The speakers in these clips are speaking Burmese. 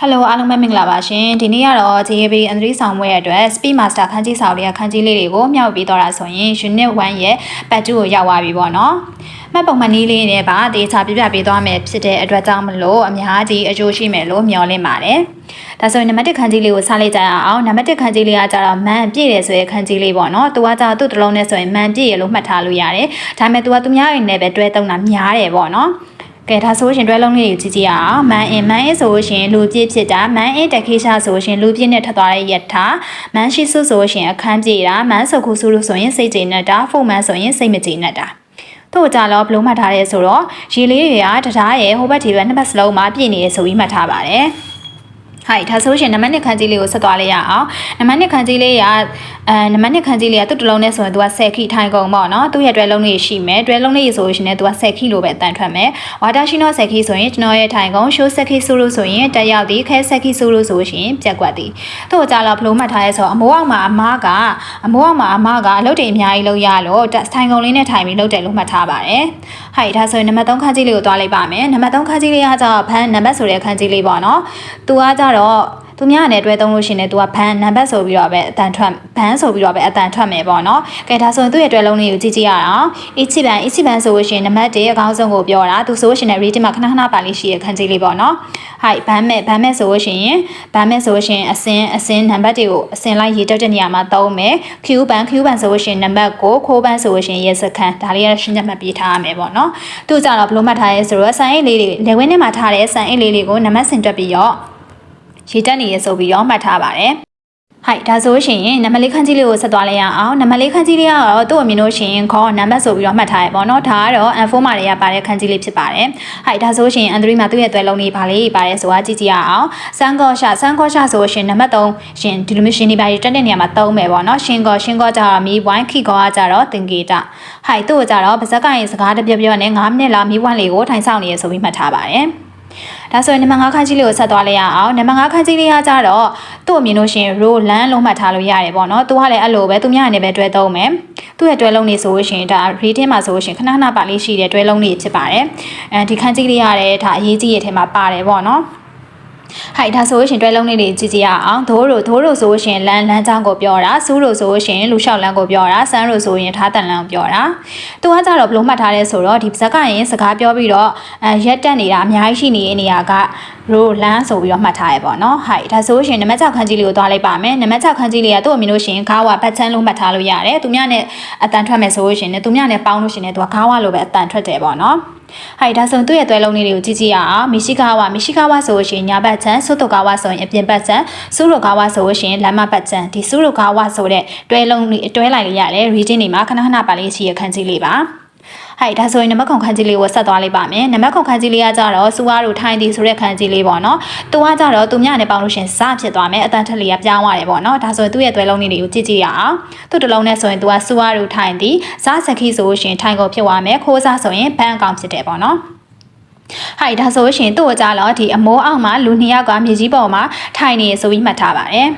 ဟယ်လိုအားလုံးပဲမင်္ဂလာပါရှင်ဒီနေ့ကတော့ JAB N3 ဆောင်ပွဲအတွက် Speed Master ခန်းကြီးဆောင်လေးခန်းကြီးလေးတွေကိုမျှဝေပေးတော့တာဆိုရင် Unit 1ရဲ့ပတ်တူကိုရောက်သွားပြီပေါ့နော်မှတ်ပုံမှန်နည်းလေးနဲ့ပါတေချာပြပြပေးသွားမယ်ဖြစ်တဲ့အတွက်ကြောင့်မလို့အများကြီးအကျိုးရှိမယ်လို့မျှော်လင့်ပါတယ်ဒါဆိုရင်နံပါတ်1ခန်းကြီးလေးကိုစလိုက်ကြရအောင်နံပါတ်1ခန်းကြီးလေးကကြတော့မန်ပြည့်တယ်ဆိုတဲ့ခန်းကြီးလေးပေါ့နော်သူကကြတော့သူ့တစ်လုံးနဲ့ဆိုရင်မန်ပြည့်ရလို့မှတ်ထားလို့ရတယ်ဒါပေမဲ့သူကသူများရဲ့နဲ့ပဲတွဲတုံးတာများတယ်ပေါ့နော် ကဲဒါဆိုရှင်တွဲလုံးလေးကိုကြည့်ကြည့်ရအောင်မန်အင်မန်အင်ဆိုရှင်လူပြည့်ဖြစ်တာမန်အင်တခေရှာဆိုရှင်လူပြည့်နဲ့ထပ်သွားတဲ့ယထာမန်ရှိစုဆိုရှင်အခန်းပြေတာမန်ဆုတ်ခုစုလို့ဆိုရင်စိတ်ကျေနပ်တာဖုန်မန်ဆိုရင်စိတ်မကျေနပ်တာတို့ကြတော့ဘလို့မှတ်ထားရဲဆိုတော့ရေလေးတွေကတရားရဲ့ဟိုဘက်ဒီဘက်နှစ်ဘက်စလုံးမှာပြည့်နေရဆိုပြီးမှတ်ထားပါတယ် ဟိုက်ဒါဆိုရှင်နံပါတ်1ခန်းကြီးလေးကိုဆက်သွားလိုက်ရအောင်နံပါတ်1ခန်းကြီးလေးကအဲနံပါတ်1ခန်းကြီးလေးကသူ့တစ်လုံးနဲ့ဆိုရင်သူက10ခိထိုင်ကုန်ပေါ့နော်သူ့ရဲ့တွဲလုံးလေးရှိမယ်တွဲလုံးလေးဆိုရှင်လည်းသူက10ခိလို့ပဲအတန်ထွက်မယ်ဝါတာရှိနော10ခိဆိုရင်ကျွန်တော်ရဲ့ထိုင်ကုန်ရှိုး10ခိဆိုလို့ဆိုရင်တက်ရောက်သည်ခဲ10ခိဆိုလို့ဆိုရှင်ပြက်ကွက်သည်သူ့ကိုကြာတော့ဖလိုမှတ်ထားရဲဆိုအမိုးအောက်မှာအမားကအမိုးအောက်မှာအမားကအလုပ်တွေအများကြီးလုပ်ရလို့ထိုင်ကုန်လေးနဲ့ထိုင်ပြီးလုပ်တယ်လို့မှတ်ထားပါတယ်ဟိုက်ဒါဆိုရင်နံပါတ်3ခန်းကြီးလေးကိုတွားလိုက်ပါမယ်နံပါတ်3ခန်းကြီးလေးကကျတော့ဖန်နံပါတ်ဆိုတဲ့ခန်းကြီးလေးပေါ့နော်သူကကျတော့သူများနဲ့တွဲသုံးလို့ရှိရင်လည်းသူကဘန်နံပါတ်ဆိုပြီးတော့ပဲအတန်ထွက်ဘန်ဆိုပြီးတော့ပဲအတန်ထွက်မယ်ပေါ့နော်။ကဲဒါဆိုရင်သူ့ရဲ့တွဲလုံးလေးကိုကြည့်ကြည့်ရအောင်။ each ဘန် each ဘန်ဆိုလို့ရှိရင်နံပါတ်1အကောင်းဆုံးကိုပြောတာသူဆိုလို့ရှိရင် reading မှာခဏခဏပါလေးရှိရခန်းကြီးလေးပေါ့နော်။ hi ဘန်မဲ့ဘန်မဲ့ဆိုလို့ရှိရင်ဘန်မဲ့ဆိုလို့ရှိရင်အစင်းအစင်းနံပါတ်တွေကိုအစင်းလိုက်ရေးတက်တဲ့နေရာမှာသုံးမယ်။ Q ဘန် Q ဘန်ဆိုလို့ရှိရင်နံပါတ်ကိုခိုးဘန်ဆိုလို့ရှိရင်ရေစခန်းဒါလေးရရှင်းချက်မှတ်ပေးထားရမယ်ပေါ့နော်။သူကြတော့ဘလို့မှတ်ထားရဲဆိုတော့ဆန်အိတ်လေးတွေလေဝင်းထဲမှာထားတဲ့ဆန်အိတ်လေးတွေကိုနံပါတ်စင်တွက်ပြီးတော့ ရေတက်နေရဆိုပြီးရောမှတ်ထားပါတယ်ဟိုက်ဒါဆိုရှင်နံပါတ်လေးခန်းကြီးလေးကိုဆက်သွားလိုက်ရအောင်နံပါတ်လေးခန်းကြီးလေးကတော့သူ့အမြင်လို့ရှင်ခေါ်နံပါတ်ဆိုပြီးတော့မှတ်ထားရပေါ့နော်ဒါကတော့ N4 မှာတွေကပါတဲ့ခန်းကြီးလေးဖြစ်ပါတယ်ဟိုက်ဒါဆိုရှင် N3 မှာသူ့ရဲ့သွဲလုံးလေးပါလေးပါတယ်ဆိုတာကြည့်ကြည့်ရအောင်စမ်းကောရှာစမ်းကောရှာဆိုရှင်နံပါတ်3ရှင်ဒီလိုမျိုးရှင်ဒီပါတက်တဲ့နေရာမှာသုံးမယ်ပေါ့နော်ရှင်ကောရှင်ကောကြတော့မီးဝိုင်းခိကောကကြတော့သင်္ကေတဟိုက်သူ့ကိုကြတော့ပါဇက်ကရင်စကားတပြပြနဲ့9မိနစ်လောက်မီးဝိုင်းလေးကိုထိုင်ဆောင်နေရဆိုပြီးမှတ်ထားပါတယ် ဒါဆိုရင်နံပါတ်5ခန်းကြီးလေးကိုဆက်သွားလိုက်ရအောင်နံပါတ်5ခန်းကြီးလေးကကြတော့သူ့အမြင်လို့ရှင် row land လုံးမှတ်ထားလို့ရတယ်ပေါ့နော်သူကလည်းအဲ့လိုပဲသူများအနေနဲ့ပဲတွဲသုံးမယ်သူ့ရဲ့တွဲလုံးနေဆိုလို့ရှင်ဒါ reading မှာဆိုလို့ရှင်ခဏခဏပါလေးရှိတဲ့တွဲလုံးတွေဖြစ်ပါတယ်အဲဒီခန်းကြီးလေးရတယ်ဒါအရေးကြီးရဲ့ထဲမှာပါတယ်ပေါ့နော် ဟိုက်ဒါဆိုရှင်တွဲလုံးလေးတွေကြည့်ကြရအောင်ဒိုးတို့ဒိုးတို့ဆိုရှင်လမ်းလမ်းကြောင်းကိုပြောတာစူးတို့ဆိုရှင်လူလျှောက်လမ်းကိုပြောတာစမ်းတို့ဆိုရင်ထားတန်လမ်းကိုပြောတာသူကကြတော့ဘလို့မှတ်ထားလဲဆိုတော့ဒီပါဇက်ကရင်စကားပြောပြီးတော့အဲရက်တက်နေတာအများကြီးရှိနေတဲ့နေရာက ရိုလန်ဆိုပြီးတော့မှတ်ထားရပေါ့နော်ဟိုက်ဒါဆိုရှင်နံပါတ်6ခန်းကြီးလေးကိုသွားလိုက်ပါမယ်နံပါတ်6ခန်းကြီးလေးကသူ့အမီလို့ရှင်ခါဝဘတ်ချမ်းလို့မှတ်ထားလို့ရတယ်သူများနဲ့အတန်ထွက်မယ်ဆိုလို့ရှင်ねသူများနဲ့ပေါင်းလို့ရှင်ねသူကခါဝလိုပဲအတန်ထွက်တယ်ပေါ့နော်ဟိုက်ဒါဆိုသူ့ရဲ့သွဲလုံးလေးတွေကိုကြည့်ကြည့်ရအောင်မီရှိကာဝါမီရှိကာဝါဆိုရှင်ညာဘတ်ချမ်းဆုတ်တုကာဝါဆိုရင်အပြင်ဘတ်ချမ်းစူးရုကာဝါဆိုရှင်လမ်းမဘတ်ချမ်းဒီစူးရုကာဝါဆိုတဲ့တွဲလုံးလေးတွဲလိုက်လေးရတယ် reading တွေမှာခဏခဏပါလေးရှိရခန်းကြီးလေးပါ ဟိုက်ဒါဆိုရင်နံပါတ်ခုံခန်းကြီးလေးကိုဆက်သွားလိုက်ပါမယ်နံပါတ်ခုံခန်းကြီးလေးကကြတော့စူအားတို့ထိုင်းသည်ဆိုတဲ့ခန်းကြီးလေးပေါ့နော်သူကကြတော့သူမြနဲ့ပေါင်းလို့ရှင်စဖြစ်သွားမယ်အတန်ထက်လေးကပြောင်းသွားတယ်ပေါ့နော်ဒါဆိုရင်သူ့ရဲ့သွဲလုံးလေးတွေကိုကြည့်ကြည့်ရအောင်သူ့တစ်လုံးနဲ့ဆိုရင်သူကစူအားတို့ထိုင်းသည်ဇာစခီဆိုရှင်ထိုင်းကိုဖြစ်သွားမယ်ခိုးစားဆိုရင်ဘန်အကောင့်ဖြစ်တယ်ပေါ့နော်ဟိုက်ဒါဆိုရှင်သူ့အကြတော့ဒီအမိုးအောက်မှာလူနှစ်ယောက်ကမြေကြီးပေါ်မှာထိုင်နေဆိုပြီးမှတ်ထားပါတယ်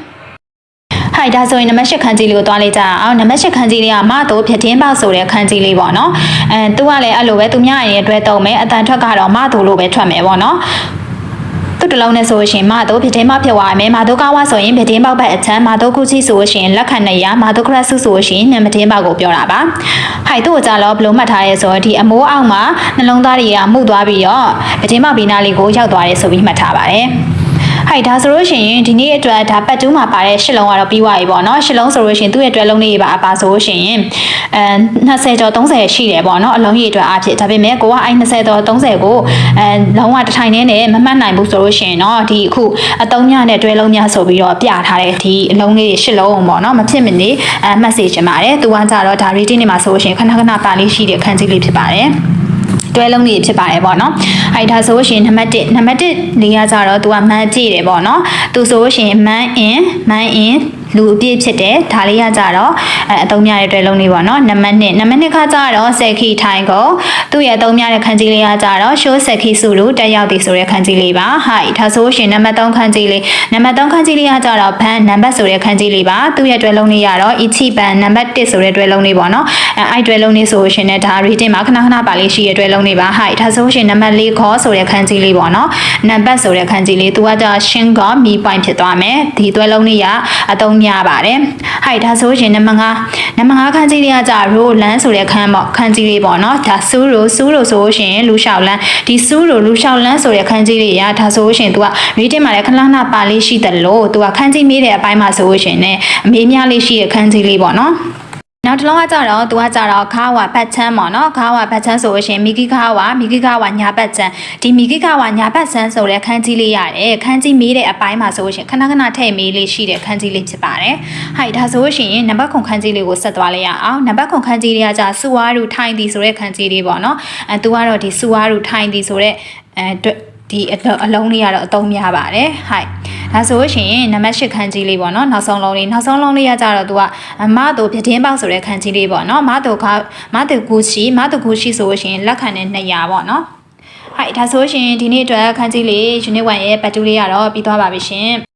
ဟိုက်ဒါဆိုရင်နံပါတ်၈ခန်းကြီးလေးကိုတွားလိုက်ကြအောင်နံပါတ်၈ခန်းကြီးလေးကမတော့ဖြတင်းပေါက်ဆိုတဲ့ခန်းကြီးလေးပေါ့နော်အဲသူကလည်းအဲ့လိုပဲသူများရဲ့အတွက်တုံးမယ်အတန်ထွက်ကတော့မတော့လို့ပဲထွက်မယ်ပေါ့နော်သူ့တလုံးနဲ့ဆိုရှင်မတို့ဖြစ်တင်းပေါက်ဖြစ်သွားမယ်မတို့ကားဝဆိုရင်ဖြစ်တင်းပေါက်ဘက်အချမ်းမတို့ကုချီဆိုရှင်လက်ခံနေရမတို့ခရဆုဆိုရှင်ညမတင်းပေါက်ကိုပြောတာပါဟိုက်သူ့ကိုကြတော့ဘလို့မှတ်ထားရဲဆိုတော့ဒီအမိုးအောက်မှာနှလုံးသားတွေကမှုသွားပြီးတော့ဖြစ်တင်းပေါက်ဘီနာလေးကိုရောက်သွားတယ်ဆိုပြီးမှတ်ထားပါတယ် ဟိုက်ဒါဆိုလို့ရှိရင်ဒီနေ့အတွက်ဒါပတ်တူးမှာပါတဲ့ရှစ်လုံးကတော့ပြီးသွားပြီပေါ့နော်ရှစ်လုံးဆိုလို့ရှိရင်သူ့ရဲ့တွဲလုံးလေးပါအပါဆိုလို့ရှိရင်အဲ20ကျော်30ရှိတယ်ပေါ့နော်အလုံးကြီးအတွက်အဖြစ်ဒါပေမဲ့ကိုကအဲ20ကျော်30ကိုအဲလုံးဝတစ်ထိုင်နဲ့နဲ့မမှတ်နိုင်ဘူးဆိုလို့ရှိရင်တော့ဒီအခုအတုံးညနဲ့တွဲလုံးညဆိုပြီးတော့ပြထားတဲ့ဒီအလုံးလေးရှစ်လုံးပေါ့နော်မဖြစ်မနေအဲမှတ်စေချင်ပါတယ်သူကကြတော့ဒါ reading နေမှာဆိုလို့ရှိရင်ခဏခဏပါလေးရှိတဲ့ခန်းကြီးလေးဖြစ်ပါတယ် တွဲလုံးလေးဖြစ်ပါတယ်ပေါ့နော်။အဲ့ဒါဆိုရှင်နံပါတ်1နံပါတ်1လေးကကြတော့သူကမန်ပြည့်တယ်ပေါ့နော်။သူဆိုရှင်မန် in မန် in လူအပြည့်ဖြစ်တယ်ဒါလေးကကြတော့အဲအသုံးများတဲ့တွဲလုံးလေးပေါ့နော်နံပါတ်1နံပါတ်2ကကြတော့စက်ခီထိုင်ကိုသူ့ရဲ့အသုံးများတဲ့ခန်းကြီးလေးကကြတော့ရှိုးစက်ခီစုလို့တက်ရောက်သည်ဆိုတဲ့ခန်းကြီးလေးပါဟိုက်ဒါဆိုရှင်နံပါတ်3ခန်းကြီးလေးနံပါတ်3ခန်းကြီးလေးကကြတော့ဘန်နံပါတ်ဆိုတဲ့ခန်းကြီးလေးပါသူ့ရဲ့တွဲလုံးလေးကတော့ ichi ဘန်နံပါတ်1ဆိုတဲ့တွဲလုံးလေးပေါ့နော်အဲအဲ့တွဲလုံးလေးဆိုရှင်ねဒါ reading မှာခဏခဏပါလေးရှိရဲ့တွဲလုံးလေးပါဟိုက်ဒါဆိုရှင်နံပါတ်4ခေါ်ဆိုတဲ့ခန်းကြီးလေးပေါ့နော်နံပါတ်ဆိုတဲ့ခန်းကြီးလေးသူကကြရှင်းကမီ point ဖြစ်သွားမယ်ဒီတွဲလုံးလေးကအသုံးများပါတယ်ဟိုက်ဒါဆိုရှင်နံပါတ်5နံပါတ်5ခန်းကြီးလေးကကြ row land ဆိုတဲ့ခန်းပေါ့ခန်းကြီးလေးပေါ့နော်ဒါစူးရိုစူးရိုဆိုရှင်လူလျှောက်လန်းဒီစူးရိုလူလျှောက်လန်းဆိုတဲ့ခန်းကြီးလေးရဒါဆိုရှင်သူက reading မှာလည်းခဏခဏပါလေးရှိတယ်လို့သူကခန်းကြီးမေးတဲ့အပိုင်းမှာဆိုရှင်ねအမေးများလေးရှိတဲ့ခန်းကြီးလေးပေါ့နော် နောက်တစ်လုံးကကြတော့သူကကြတော့ခါဝါဘတ်ချမ်းပေါ့နော်ခါဝါဘတ်ချမ်းဆိုလို့ရှိရင်မီဂီခါဝါမီဂီခါဝါညာဘတ်ချမ်းဒီမီဂီခါဝါညာဘတ်ချမ်းဆိုတဲ့ခန်းကြီးလေးရတယ်ခန်းကြီးမေးတဲ့အပိုင်းမှာဆိုလို့ရှိရင်ခဏခဏထည့်မေးလေးရှိတဲ့ခန်းကြီးလေးဖြစ်ပါတယ်ဟိုက်ဒါဆိုလို့ရှိရင်နံပါတ်ခုခန်းကြီးလေးကိုဆက်သွားလိုက်ရအောင်နံပါတ်ခုခန်းကြီးလေးကကြစူဝါရူထိုင်သည်ဆိုတဲ့ခန်းကြီးလေးပေါ့နော်အဲသူကတော့ဒီစူဝါရူထိုင်သည်ဆိုတဲ့အဲဒီအလုံးလေးကတော့အသုံးများပါတယ်ဟိုက် ဒါဆိုရှင်နံပါတ်၈ခန်းကြီးလေးပေါ့နော်နောက်ဆုံးလုံးလေးနောက်ဆုံးလုံးလေးကကြတော့သူကမတို့ပြတင်းပေါက်ဆိုတဲ့ခန်းကြီးလေးပေါ့နော်မတို့ကမတို့ကူရှိမတို့ကူရှိဆိုရှင်လက်ခံတဲ့200ပေါ့နော်ဟိုက်ဒါဆိုရှင်ဒီနေ့အတွက်ခန်းကြီးလေး unit 1ရဲ့ပတ်တူးလေးကတော့ပြီးသွားပါပြီရှင်